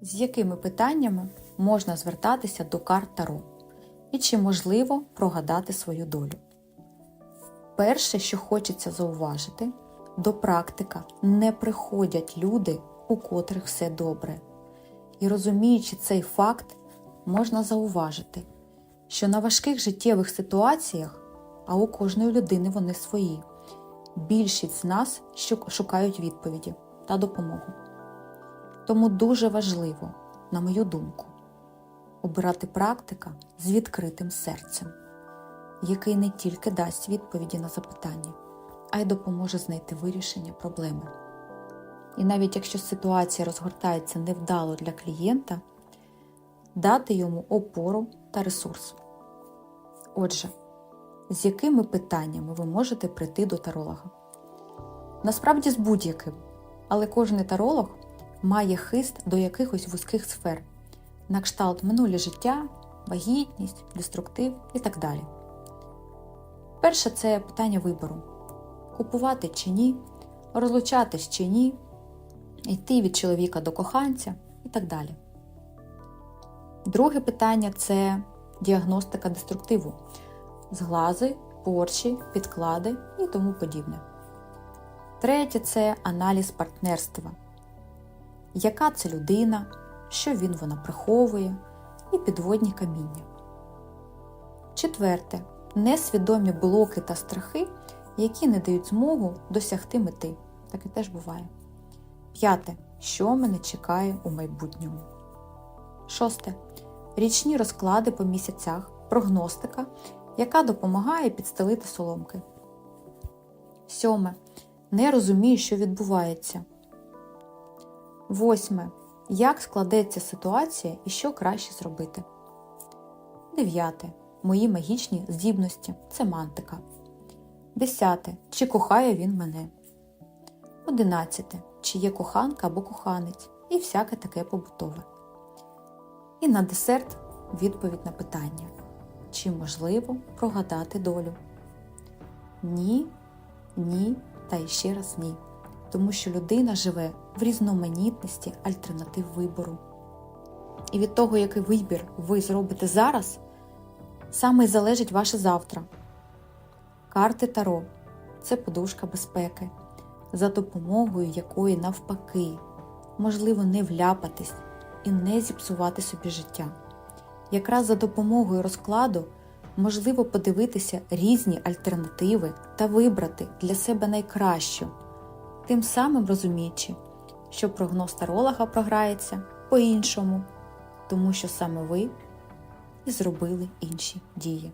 З якими питаннями можна звертатися до карт Таро? І чи можливо прогадати свою долю? Перше, що хочеться зауважити, до практика не приходять люди, у котрих все добре. І розуміючи цей факт, можна зауважити, що на важких життєвих ситуаціях, а у кожної людини вони свої, більшість з нас шукають відповіді та допомогу. Тому дуже важливо, на мою думку, обирати практика з відкритим серцем, який не тільки дасть відповіді на запитання, а й допоможе знайти вирішення проблеми. І навіть якщо ситуація розгортається невдало для клієнта, дати йому опору та ресурс. Отже, з якими питаннями ви можете прийти до таролога? Насправді з будь-яким, але кожен таролог має хист до якихось вузьких сфер, на кшталт минуле життя, вагітність, деструктив і так далі. Перше це питання вибору: купувати чи ні, розлучатись чи ні, йти від чоловіка до коханця і так далі. Друге питання це діагностика деструктиву, зглази, порчі, підклади і тому подібне. Третє це аналіз партнерства. Яка це людина, що він вона приховує, і підводні каміння. Четверте несвідомі блоки та страхи, які не дають змогу досягти мети. Таке теж буває. П'яте. Що мене чекає у майбутньому. Шосте. Річні розклади по місяцях, прогностика, яка допомагає підстелити соломки. Сьоме. Не розумію, що відбувається. Восьме. Як складеться ситуація і що краще зробити. Дев'яте. Мої магічні здібності це мантика. Десяте. Чи кохає він мене. Одинадцяте. Чи є коханка або коханець. І всяке таке побутове. І на десерт відповідь на питання: чи можливо прогадати долю? Ні, ні та іще раз ні. Тому що людина живе в різноманітності альтернатив вибору. І від того, який вибір ви зробите зараз, саме й залежить ваше завтра. Карти Таро це подушка безпеки, за допомогою якої, навпаки, можливо не вляпатись і не зіпсувати собі життя. Якраз за допомогою розкладу можливо подивитися різні альтернативи та вибрати для себе найкращу, тим самим розуміючи, що прогноз таролога програється по-іншому, тому що саме ви і зробили інші дії.